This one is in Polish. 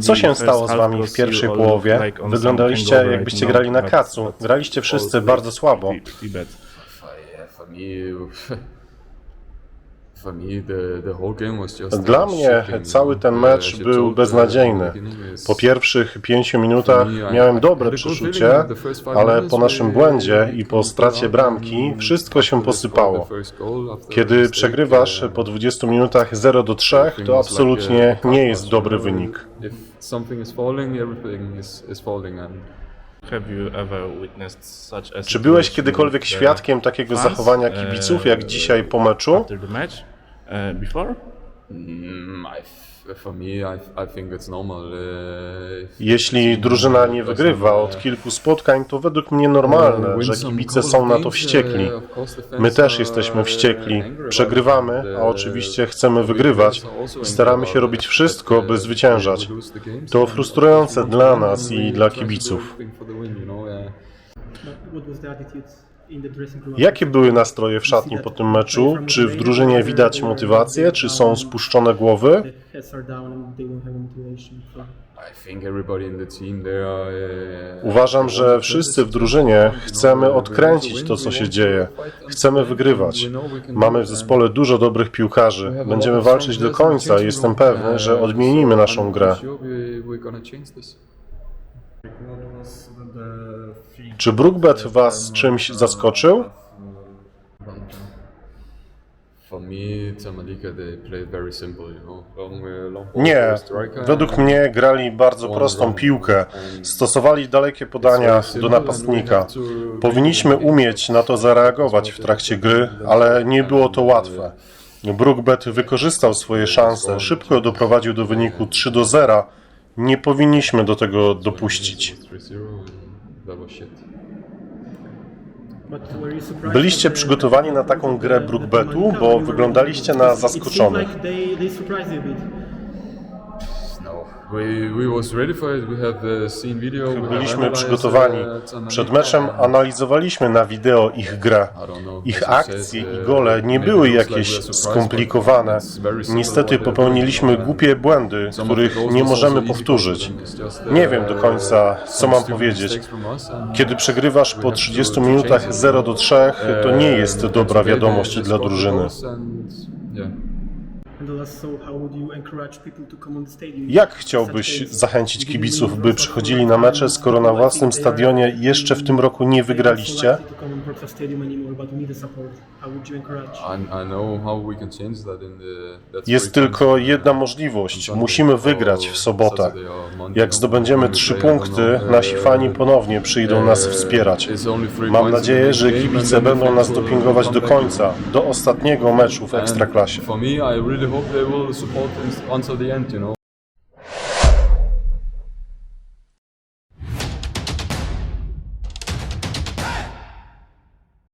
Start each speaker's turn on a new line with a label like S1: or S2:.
S1: Co
S2: the
S1: się
S2: first
S1: stało z wami w pierwszej połowie? Wyglądaliście jakbyście grali na kacu. Graliście wszyscy bardzo słabo. Dla
S3: uh,
S1: mnie cały ten mecz był
S3: uh,
S1: beznadziejny. Po pierwszych pięciu minutach miałem dobre przeczucie, ale po naszym błędzie i po stracie bramki wszystko się posypało. Kiedy przegrywasz po 20 minutach 0 do 3, to absolutnie nie jest dobry wynik.
S2: Have you ever witnessed such a
S1: Czy byłeś kiedykolwiek
S2: the
S1: świadkiem takiego zachowania
S2: uh,
S1: kibiców jak dzisiaj po meczu?
S2: After the match, uh, before?
S3: Mm, I f- for me, I, I think it's normal. Uh, if-
S1: Jeśli drużyna nie wygrywa od kilku spotkań, to według mnie normalne, że kibice są na to wściekli. My też jesteśmy wściekli. Przegrywamy, a oczywiście chcemy wygrywać staramy się robić wszystko, by zwyciężać. To frustrujące dla nas i dla kibiców.
S4: What was the attitude
S1: Jakie były nastroje w szatni po tym meczu? Czy w drużynie widać motywację? Czy są spuszczone głowy?
S3: Uh,
S1: Uważam, że wszyscy w drużynie chcemy odkręcić to, co się dzieje. Chcemy wygrywać. Mamy w zespole dużo dobrych piłkarzy. Będziemy walczyć do końca i jestem pewny, że odmienimy naszą grę. Czy Brookbet was czymś zaskoczył? Nie. Według mnie grali bardzo prostą piłkę. Stosowali dalekie podania do napastnika. Powinniśmy umieć na to zareagować w trakcie gry, ale nie było to łatwe. Brookbet wykorzystał swoje szanse, szybko doprowadził do wyniku 3 do 0. Nie powinniśmy do tego dopuścić.
S3: 3-0 and that was shit.
S4: But were you surprised
S1: Byliście przygotowani na taką grę Brookbetu, bo wyglądaliście na zaskoczonych. Byliśmy przygotowani.
S3: uh,
S1: Przed meczem analizowaliśmy na wideo ich grę. Ich akcje i
S3: uh,
S1: gole nie były jakieś skomplikowane. Niestety popełniliśmy
S3: uh,
S1: głupie błędy, których nie możemy powtórzyć.
S3: uh,
S1: Nie wiem do końca, co mam powiedzieć. Kiedy przegrywasz po 30 minutach 0 do 3, to nie jest dobra wiadomość dla drużyny. Jak chciałbyś zachęcić kibiców, by przychodzili na mecze, skoro na własnym stadionie jeszcze w tym roku nie wygraliście? Jest tylko jedna możliwość. Musimy wygrać w sobotę. Jak zdobędziemy trzy punkty, nasi fani ponownie przyjdą nas wspierać. Mam nadzieję, że kibice będą nas dopingować do końca, do ostatniego meczu w Ekstraklasie.
S3: For me, I really hope they will support until the end, you know.